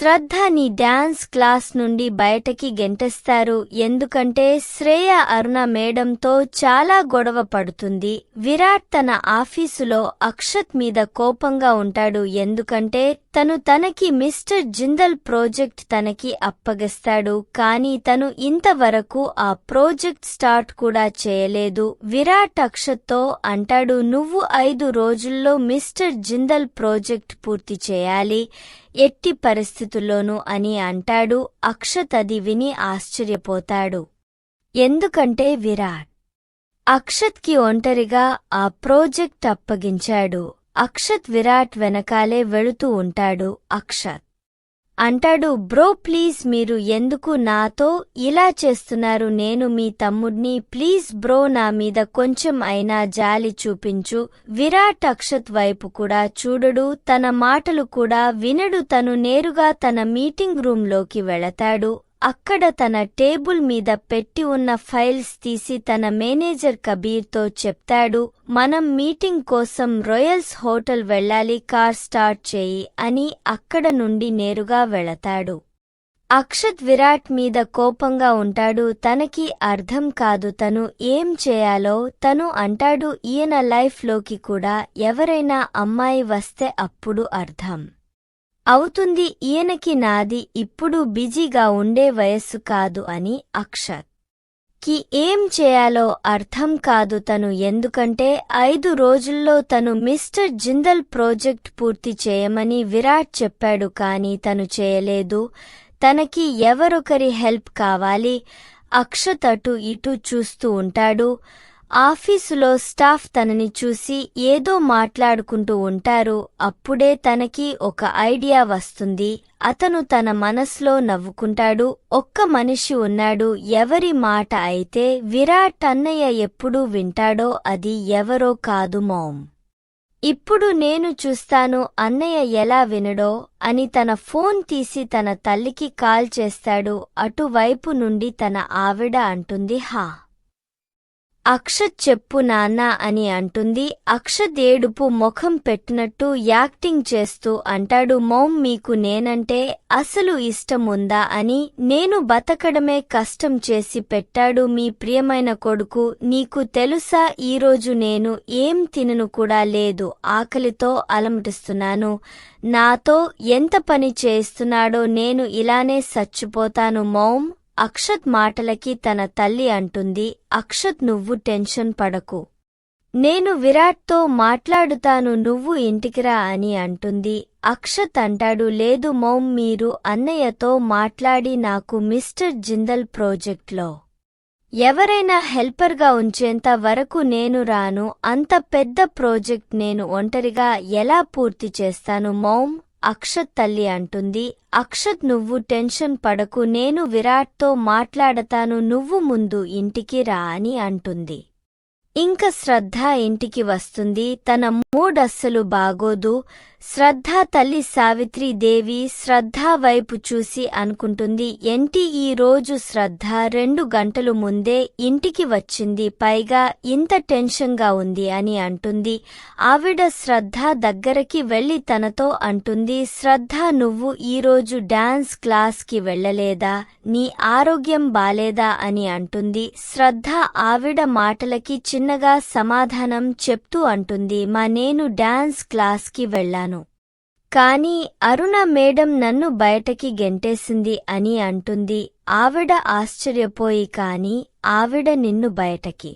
శ్రద్ధ నీ dance class నుండి బయటకి గెంటేస్తారు. ఎందుకంటే శ్రేయ అరుణ మేడంతో చాలా గొడవ పడుతుంది. విరాట్ తన ఆఫీసులో అక్షత్ మీద కోపంగా ఉంటాడు. ఎందుకంటే తను తనకి మిస్టర్ జిందల్ ప్రాజెక్ట్ తనకి అప్పగిస్తాడు. కానీ తను ఇంతవరకు ఆ ప్రాజెక్ట్ స్టార్ట్ కూడా చేయలేదు. విరాట్ అక్షత్తో అంటాడు నువ్వు ఐదు రోజుల్లో మిస్టర్ జిందల్ ప్రాజెక్ట్ పూర్తి చేయాలి. ఎట్టి పరిస్థితుల్లోనూ అని అంటాడు. అక్షత్ అది విని ఆశ్చర్యపోతాడు. ఎందుకంటే విరాట్ అక్షత్కి ఒంటరిగా ఆ ప్రాజెక్ట్ అప్పగించాడు. అక్షత్ విరాట్ వెనకాలే వెళుతూ ఉంటాడు. అక్షత్ అంటాడు బ్రో ప్లీజ్ మీరు ఎందుకు నాతో ఇలా చేస్తున్నారు? నేను మీ తమ్ముడ్ని ప్లీజ్ బ్రో నా మీద కొంచెం అయినా జాలి చూపించు. విరాట్ అక్షత్ వైపు కూడా చూడడు తన మాటలు కూడా వినడు. తను నేరుగా తన మీటింగ్ రూంలోకి వెళతాడు. అక్కడ తన టేబుల్ మీద పెట్టి ఉన్న ఫైల్స్ తీసి తన మేనేజర్ కబీర్తో చెప్తాడు మనం మీటింగ్ కోసం రాయల్స్ హోటల్ వెళ్ళాలి కార్ స్టార్ట్ చేయి అని అక్కడ నుండి నేరుగా వెళతాడు. అక్షత్ విరాట్ మీద కోపంగా ఉంటాడు తనకి అర్థం కాదు తను ఏం చేయాలో తను అంటాడు ఈయన లైఫ్లోకి కూడా ఎవరైనా అమ్మాయి వస్తే అప్పుడు అర్థం. అవుతుంది ఈయనకి నాది ఇప్పుడు బిజీగా ఉండే వయస్సు కాదు అని అక్షత్కి ఏం చేయాలో అర్థం కాదు తను ఎందుకంటే ఐదు రోజుల్లో తను మిస్టర్ జిందల్ ప్రాజెక్ట్ పూర్తి చేయమని విరాట్ చెప్పాడు కానీ తను చేయలేదు. తనకి ఎవరొకరి హెల్ప్ కావాలి? అక్షత్ అటు ఇటు చూస్తూ ఉంటాడు. ఆఫీసులో స్టాఫ్ తనని చూసి ఏదో మాట్లాడుకుంటూ ఉంటారు. అప్పుడే తనకి ఒక ఐడియా వస్తుంది. అతను తన మనస్లో నవ్వుకుంటాడు. ఒక్క మనిషి ఉన్నాడు. ఎవరి మాట అయితే విరాట్ అన్నయ్య ఎప్పుడు వింటాడో అది ఎవరో కాదు మౌమ్ ఇప్పుడు నేను చూస్తాను అన్నయ్య ఎలా వినడో అని తన ఫోన్ తీసి తన తల్లికి కాల్ చేస్తాడు. అటువైపు నుండి తన ఆవిడ అంటుంది హా! అక్షత్ చెప్పు నాన్న అని అంటుంది. అక్షత్ ఏడుపు ముఖం పెట్టినట్టు యాక్టింగ్ చేస్తూ అంటాడు. మౌమ్ మీకు నేనంటే అసలు ఇష్టం ఉందా అని. నేను బతకడమే కష్టం చేసి పెట్టాడు మీ ప్రియమైన కొడుకు. నీకు తెలుసా ఈరోజు నేను ఏం తినను కూడా లేదు. ఆకలితో అలమటిస్తున్నాను. నాతో ఎంత పని చేస్తున్నాడో నేను ఇలానే చచ్చిపోతాను మౌమ్. అక్షత్ మాటలకి తన తల్లి అంటుంది అక్షత్ నువ్వు టెన్షన్ పడకు. నేను విరాట్తో మాట్లాడుతాను నువ్వు ఇంటికిరా అని అంటుంది. అక్షత్ అంటాడు లేదు మౌమ్ మీరు అన్నయ్యతో మాట్లాడి నాకు మిస్టర్ జిందల్ ప్రాజెక్ట్లో. ఎవరైనా హెల్పర్గా ఉంచేంత వరకు నేను రాను అంత పెద్ద ప్రాజెక్ట్ నేను ఒంటరిగా ఎలా పూర్తి చేస్తాను మౌమ్? అక్షత్ తల్లి అంటుంది అక్షత్ నువ్వు టెన్షన్ పడకు నేను విరాట్తో మాట్లాడతాను నువ్వు ముందు ఇంటికి రా అని అంటుంది. ఇంక శ్రద్ధ ఇంటికి వస్తుంది. తన మూడస్సలు బాగోదు. శ్రద్ధ తల్లి సావిత్రీదేవి శ్రద్ధ వైపు చూసి అనుకుంటుంది. ఎంటి ఈ రోజు శ్రద్ధ రెండు గంటలు ముందే ఇంటికి వచ్చింది. పైగా ఇంత టెన్షన్గా ఉంది అని అంటుంది. ఆవిడ శ్రద్ధ దగ్గరకి వెళ్ళి తనతో అంటుంది. శ్రద్ధ నువ్వు ఈరోజు డాన్స్ క్లాస్కి వెళ్ళలేదా? నీ ఆరోగ్యం బాలేదా? అని అంటుంది. శ్రద్ధ ఆవిడ మాటలకి చిన్నగా సమాధానం చెప్తూ అంటుంది మా నేను డాన్స్ క్లాస్కి వెళ్ళాను. కాని అరుణ మేడం నన్ను బయటకి గెంటేసింది అని అంటుంది. ఆవిడ ఆశ్చర్యపోయి కాని ఆవిడ నిన్ను బయటకి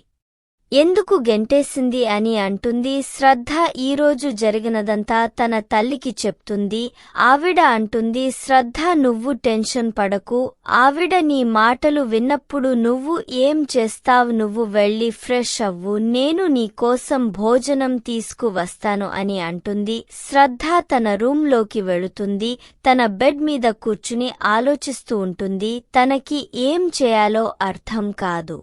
ఎందుకు గెంటేసింది అని అంటుంది. శ్రద్ధ ఈరోజు జరిగినదంతా తన తల్లికి చెప్తుంది. ఆవిడ అంటుంది శ్రద్ధ నువ్వు టెన్షన్ పడకు. ఆవిడ నీ మాటలు విన్నప్పుడు నువ్వు ఏం చేస్తావు? నువ్వు వెళ్ళి ఫ్రెష్ అవ్వు. నేను నీ కోసం భోజనం తీసుకువస్తాను అని అంటుంది. శ్రద్ధ తన రూంలోకి వెళుతుంది. తన బెడ్ మీద కూర్చుని ఆలోచిస్తూ ఉంటుంది. తనకి ఏం చేయాలో అర్థం కాదు.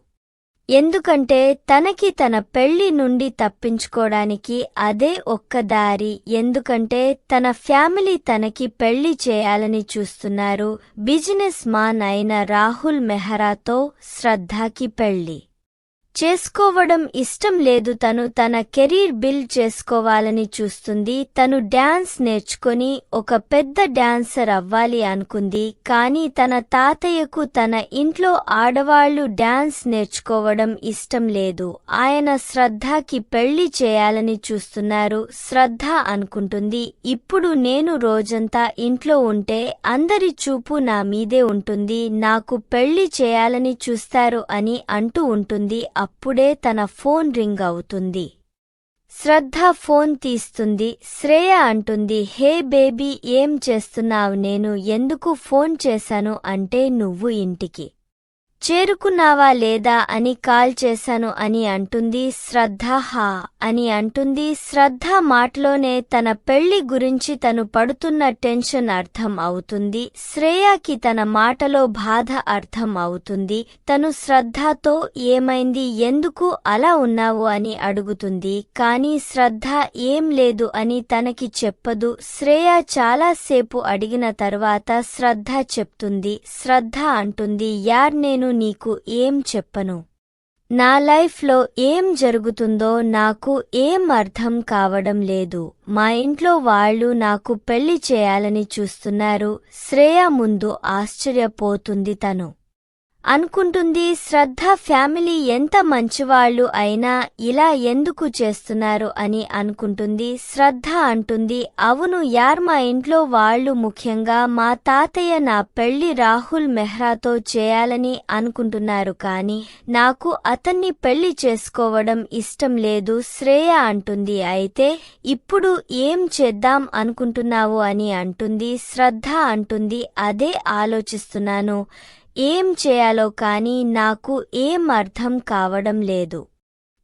ఎందుకంటే తనకి తన పెళ్ళి నుండి తప్పించుకోవడానికి అదే ఒక్క దారి. ఎందుకంటే తన ఫ్యామిలీ తనకి పెళ్ళి చేయాలని చూస్తున్నారు. బిజినెస్ మాన్ అయిన రాహుల్ మెహరాతో శ్రద్ధకి పెళ్ళి. చేసుకోవడం ఇష్టం లేదు. తను తన కెరీర్ బిల్డ్ చేసుకోవాలని చూస్తుంది. తను డ్యాన్స్ నేర్చుకొని ఒక పెద్ద డ్యాన్సర్ అవ్వాలి అనుకుంది. కానీ తన తాతయ్యకు తన ఇంట్లో ఆడవాళ్ళు డాన్స్ నేర్చుకోవడం ఇష్టం లేదు. ఆయన శ్రద్ధకి పెళ్ళి చేయాలని చూస్తున్నారు. శ్రద్ధ అనుకుంటుంది. ఇప్పుడు నేను రోజంతా ఇంట్లో ఉంటే అందరి చూపు నా మీదే ఉంటుంది. నాకు పెళ్ళి చేయాలని చూస్తారు అని అంటూ ఉంటుంది. అప్పుడే తన ఫోన్ రింగ్ అవుతుంది. శ్రద్ధ ఫోన్ తీస్తుంది. శ్రేయ అంటుంది హే బేబీ ఏం చేస్తున్నావు? నేను ఎందుకు ఫోన్ చేశాను? అంటే నువ్వు ఇంటికి. చేరుకున్నావా లేదా అని కాల్ చేశాను అని అంటుంది శ్రద్ధ హా అని అంటుంది శ్రద్ధ మాటలోనే తన పెళ్ళి గురించి తను పడుతున్న టెన్షన్ అర్థం అవుతుంది. శ్రేయాకి తన మాటలో బాధ అర్థం అవుతుంది. తను శ్రద్ధతో ఏమైంది ఎందుకు అలా ఉన్నావు అని అడుగుతుంది. కానీ శ్రద్ధ ఏం లేదు అని తనకి చెప్పదు. శ్రేయ చాలాసేపు అడిగిన తర్వాత శ్రద్ధ చెప్తుంది. శ్రద్ధ అంటుంది యార్ నేను నీకు ఏం చెప్పను. నా లైఫ్లో ఏం జరుగుతుందో నాకు ఏం అర్థం కావడం లేదు. మా ఇంట్లో వాళ్ళు నాకు పెళ్ళి చేయాలని చూస్తున్నారు. శ్రేయ ముందు ఆశ్చర్యపోతుంది తను. అనుకుంటుంది శ్రద్ధ ఫ్యామిలీ ఎంత మంచివాళ్ళు అయినా ఇలా ఎందుకు చేస్తున్నారు అని అనుకుంటుంది శ్రద్ధ అంటుంది అవును యార్ మా ఇంట్లో వాళ్ళు ముఖ్యంగా మా తాతయ్య నా పెళ్ళి రాహుల్ మెహ్రాతో చేయాలని అనుకుంటున్నారు కాని నాకు అతన్ని పెళ్ళి చేసుకోవడం ఇష్టం లేదు శ్రేయ అంటుంది అయితే ఇప్పుడు ఏం చేద్దాం అనుకుంటున్నావు అని అంటుంది శ్రద్ధ అంటుంది అదే ఆలోచిస్తున్నాను ఏం చేయాలో కాని నాకు ఏం అర్థం కావడం లేదు.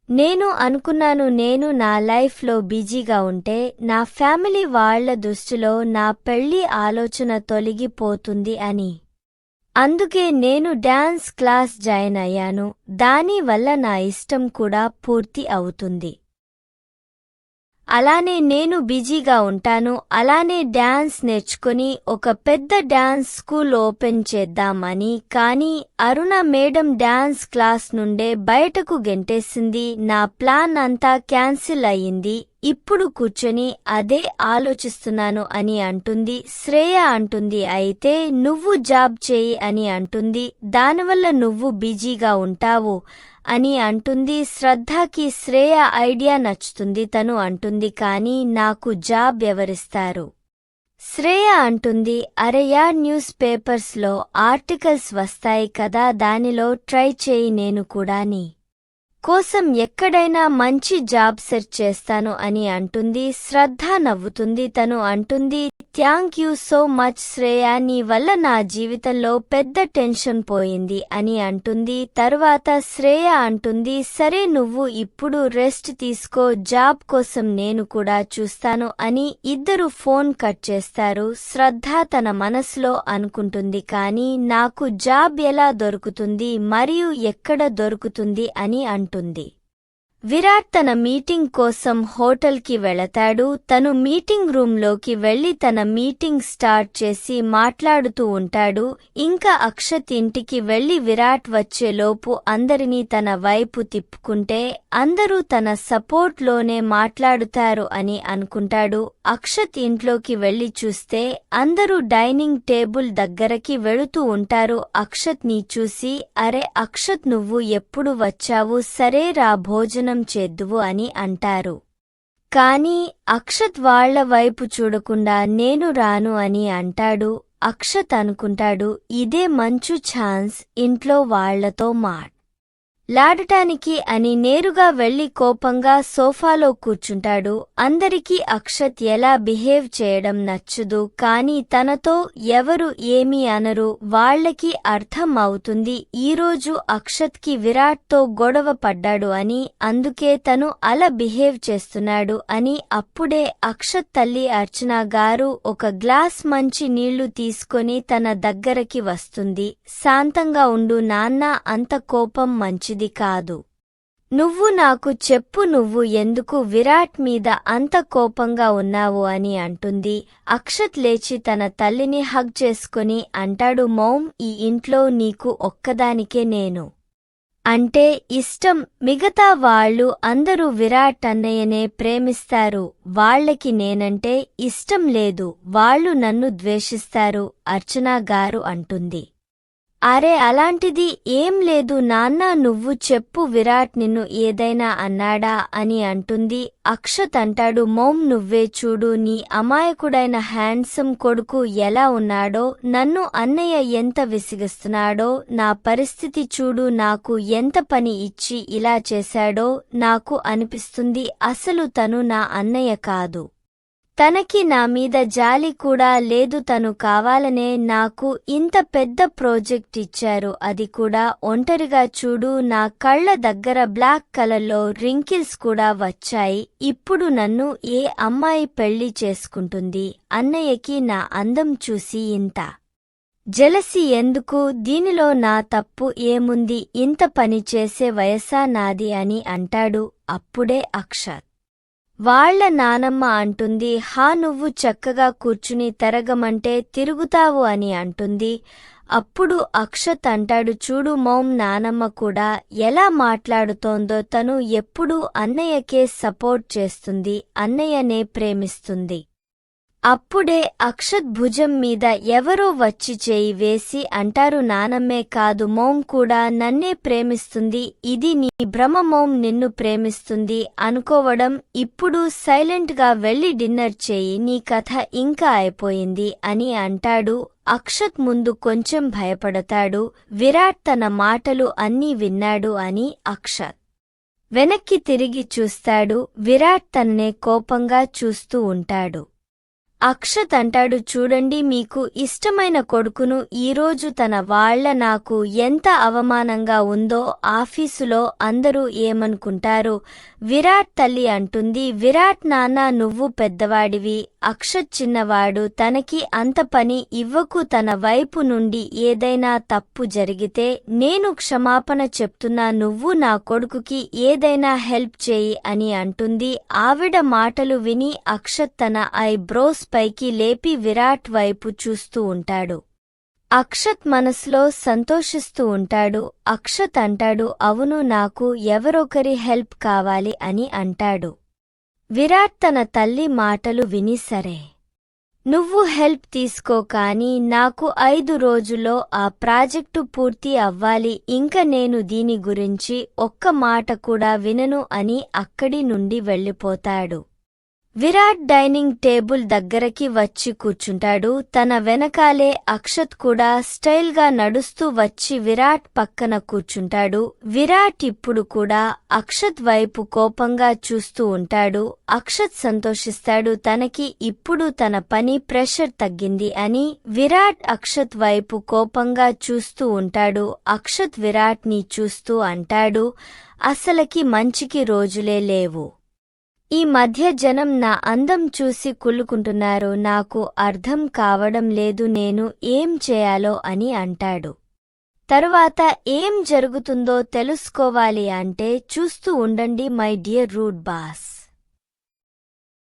నేను అనుకున్నాను నేను నా లైఫ్లో బిజీగా ఉంటే నా ఫ్యామిలీ వాళ్ళ దృష్టిలో నా పెళ్ళి ఆలోచన తొలగిపోతుంది అని. అందుకే నేను డాన్స్ క్లాస్ జాయిన్ అయ్యాను. దానివల్ల నా ఇష్టం కూడా పూర్తి అవుతుంది. అలానే నేను బిజీగా ఉంటాను అలానే డాన్స్ నేర్చుకుని ఒక పెద్ద డాన్స్ స్కూల్ ఓపెన్ చేద్దామని కానీ అరుణ మేడం డాన్స్ క్లాస్ నుండే బయటకు గెంటేసింది నా ప్లాన్ అంతా క్యాన్సిల్ అయ్యింది. ఇప్పుడు కూర్చొని అదే ఆలోచిస్తున్నాను అని అంటుంది శ్రేయ అంటుంది అయితే నువ్వు జాబ్ చేయి అని అంటుంది దానివల్ల నువ్వు బిజీగా ఉంటావు అని అంటుంది శ్రద్ధకి శ్రేయ ఐడియా నచ్చుతుంది తను అంటుంది కానీ నాకు జాబ్ ఎవరిస్తారు? శ్రేయ అంటుంది అరయా న్యూస్ పేపర్స్లో ఆర్టికల్స్ వస్తాయి కదా దానిలో ట్రై చేయి నేను కూడాని. కోసం ఎక్కడైనా మంచి జాబ్ సెర్చ్ చేస్తాను అని అంటుంది. శ్రద్ధ నవ్వుతుంది. తను అంటుంది thank you so much Shreya నీ వల్ల నా జీవితంలో పెద్ద టెన్షన్ పోయింది అని అంటుంది. తరువాత శ్రేయ అంటుంది సరే నువ్వు ఇప్పుడు రెస్ట్ తీసుకో జాబ్ కోసం నేను కూడా చూస్తాను అని ఇద్దరు ఫోన్ కట్ చేస్తారు. శ్రద్ధ తన మనసులో అనుకుంటుంది కానీ నాకు జాబ్ ఎలా దొరుకుతుంది మరియు ఎక్కడ దొరుకుతుంది అని అంటుంది. విరాట్ తన మీటింగ్ కోసం హోటల్కి వెళతాడు. తను మీటింగ్ రూంలోకి వెళ్ళి తన మీటింగ్ స్టార్ట్ చేసి మాట్లాడుతూ ఉంటాడు. ఇంకా అక్షత్ ఇంటికి వెళ్ళి విరాట్ వచ్చేలోపు అందరినీ తన వైపు తిప్పుకుంటే అందరూ తన సపోర్ట్లోనే మాట్లాడుతారు అని అనుకుంటాడు. అక్షత్ ఇంట్లోకి వెళ్ళి చూస్తే అందరూ డైనింగ్ టేబుల్ దగ్గరకి వెళుతూ ఉంటారు. అక్షత్ని చూసి అరే అక్షత్ నువ్వు ఎప్పుడు వచ్చావు? సరే రా భోజనం చేద్దువు అని అంటారు. కాని అక్షత్ వాళ్ళ వైపు చూడకుండా నేను రాను అని అంటాడు. అక్షత్ అనుకుంటాడు ఇదే మంచు ఛాన్స్ ఇంట్లో వాళ్ళతో మాట్ లాడటానికి అని నేరుగా వెళ్ళి కోపంగా సోఫాలో కూర్చుంటాడు. అందరికీ అక్షత్ ఎలా బిహేవ్ చేయడం నచ్చదు కాని తనతో ఎవరు ఏమీ అనరు. వాళ్ళకి అర్థం అవుతుంది ఈరోజు అక్షత్కి విరాట్తో గొడవ పడ్డాడు అని అందుకే తను అలా బిహేవ్ చేస్తున్నాడు అని అప్పుడే అక్షత్ తల్లి అర్చన గారు ఒక గ్లాస్ మంచి నీళ్ళు తీసుకొని తన దగ్గరకి వస్తుంది. శాంతంగా ఉండు నాన్న అంత కోపం మంచిది. కాదు. నువ్వు నాకు చెప్పు నువ్వు ఎందుకు విరాట్ మీద అంత కోపంగా ఉన్నావు అని అంటుంది. అక్షత్ లేచి తన తల్లిని హగ్ చేసుకుని అంటాడు మౌమ్ ఈ ఇంట్లో నీకు ఒక్కదానికే నేను. అంటే ఇష్టం మిగతా వాళ్ళు అందరూ విరాట్ అన్నయ్యనే ప్రేమిస్తారు. వాళ్ళకి నేనంటే ఇష్టం లేదు. వాళ్ళు నన్ను ద్వేషిస్తారు అర్చనా గారు అంటుంది. అరే అలాంటిది ఏం లేదు నాన్న నువ్వు చెప్పు విరాట్ నిన్ను ఏదైనా అన్నాడా అని అంటుంది. అక్షత్ అంటాడు మోమ్ నువ్వే చూడు నీ అమాయకుడైన హ్యాండ్సమ్ కొడుకు ఎలా ఉన్నాడో నన్ను అన్నయ్య ఎంత విసిగిస్తున్నాడో నా పరిస్థితి చూడు నాకు ఎంత పని ఇచ్చి ఇలా చేశాడో నాకు అనిపిస్తుంది అసలు తను నా అన్నయ్య కాదు. తనకి నా మీద జాలి కూడా లేదు తను కావాలనే నాకు ఇంత పెద్ద ప్రాజెక్ట్ ఇచ్చారు. అది కూడా ఒంటరిగా చూడు నా కళ్ళ దగ్గర బ్లాక్ కలర్లో రింకిల్స్ కూడా వచ్చాయి. ఇప్పుడు నన్ను ఏ అమ్మాయి పెళ్ళి చేసుకుంటుంది? అన్నయ్యకి నా అందం చూసి ఇంత జలసి ఎందుకు? దీనిలో నా తప్పు ఏముంది? ఇంత పని చేసే వయసా నాది అని అంటాడు అప్పుడే అక్షత్. వాళ్ళ నానమ్మ అంటుంది హా నువ్వు చక్కగా కూర్చుని తిరగమంటే తిరుగుతావు అని అంటుంది. అప్పుడు అక్షత్ అంటాడు చూడు మౌం నానమ్మ కూడా ఎలా మాట్లాడుతోందో తను ఎప్పుడూ అన్నయ్యకే సపోర్ట్ చేస్తుంది అన్నయ్యనే ప్రేమిస్తుంది. అప్పుడే అక్షత్ భుజం మీద ఎవరో వచ్చి చేయి వేసి అంటారు నానమ్మే కాదు మోం కూడా నన్నే ప్రేమిస్తుంది ఇది నీ భ్రమ మోం నిన్ను ప్రేమిస్తుంది అనుకోవడం ఇప్పుడు సైలెంట్గా వెళ్ళి డిన్నర్ చేయి నీ కథ ఇంకా అయిపోయింది అని అంటాడు. అక్షత్ ముందు కొంచెం భయపడతాడు విరాట్ తన మాటలు అన్నీ విన్నాడు అని అక్షత్ వెనక్కి తిరిగి చూస్తాడు విరాట్ తన్నే కోపంగా చూస్తూ ఉంటాడు. అక్షత్ అంటాడు చూడండి మీకు ఇష్టమైన కొడుకును ఈరోజు తన వాళ్ళ నాకు ఎంత అవమానంగా ఉందో ఆఫీసులో అందరూ ఏమనుకుంటారు? విరాట్ తల్లి అంటుంది విరాట్ నాన్న నువ్వు పెద్దవాడివి. అక్షత్ చిన్నవాడు. తనకి అంత పని ఇవ్వకు. తన వైపు నుండి ఏదైనా తప్పు జరిగితే నేను క్షమాపణ చెప్తున్నా. నువ్వు నా కొడుకుకి ఏదైనా హెల్ప్ చేయి అని అంటుంది. ఆవిడ మాటలు విని అక్షత్ తన ఐబ్రోస్ పైకి లేపి విరాట్ వైపు చూస్తూ ఉంటాడు. అక్షత్ మనసులో సంతోషిస్తూ ఉంటాడు. అక్షత్ అంటాడు అవును నాకు ఎవరొకరి హెల్ప్ కావాలి అని అంటాడు. విరాట్ తన తల్లి మాటలు విని సరే నువ్వు హెల్ప్ తీసుకో కాని నాకు ఐదు రోజుల్లో ఆ ప్రాజెక్టు పూర్తి అవ్వాలి. ఇంక నేను దీని గురించి ఒక్క మాట కూడా వినను అని అక్కడి నుండి వెళ్ళిపోతాడు. విరాట్ డైనింగ్ టేబుల్ దగ్గరకి వచ్చి కూర్చుంటాడు. తన వెనకాలే అక్షత్ కూడా స్టైల్గా నడుస్తూ వచ్చి విరాట్ పక్కన కూర్చుంటాడు. విరాట్ ఇప్పుడు కూడా అక్షత్ వైపు కోపంగా చూస్తూ ఉంటాడు. అక్షత్ సంతోషిస్తాడు. తనకి ఇప్పుడు తన పని ప్రెషర్ తగ్గింది అని విరాట్ అక్షత్ వైపు కోపంగా చూస్తూ ఉంటాడు. అక్షత్ విరాట్ని చూస్తూ అంటాడు అసలకి మంచికి రోజులే లేవు. ఈ మధ్య జనం నా అందం చూసి కుళ్ళుకుంటున్నారు నాకు అర్థం కావడం లేదు నేను ఏం చేయాలో అని అంటాడు. తరువాత ఏం జరుగుతుందో తెలుసుకోవాలి అంటే చూస్తూ ఉండండి మై డియర్ రూడ్ బాస్.